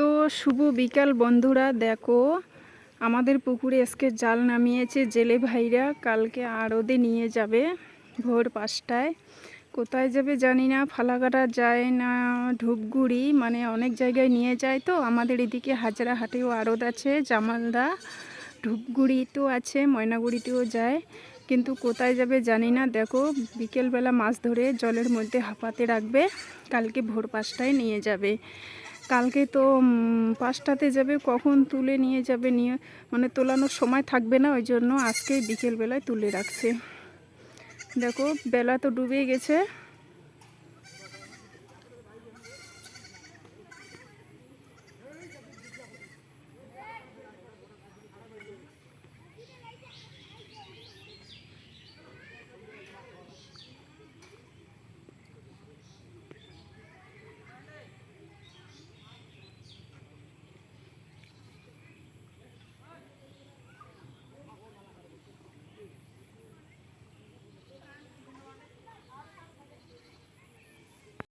তো শুভ বিকাল বন্ধুরা। দেখো, আমাদের পুকুরে আজকে জাল নামিয়েছে জেলে ভাইরা। কালকে আড়দে নিয়ে যাবে ভোর পাঁচটায়। কোথায় যাবে জানি না, ফালাকাটা যায় না ধূপগুড়ি মানে অনেক জায়গায় নিয়ে যায় তো। আমাদের এদিকে হাজারা হাটেও আড়ত আছে, জামালদা, ধূপগুড়িতেও আছে, ময়নাগুড়িতেও যায়। কিন্তু কোথায় যাবে জানি না। দেখো, বিকেলবেলা মাছ ধরে জলের মধ্যে হাঁপাতে রাখবে। কালকে ভোর পাঁচটায় নিয়ে যাবে। কালকে তো পাঁচটাতে যাবে, কখন তুলে নিয়ে যাবে, নিয়ে মানে তোলানোর সময় থাকবে না, ওই জন্য আজকে বিকেলবেলায় তুলে রাখছে। দেখো, বেলা তো ডুবে গেছে।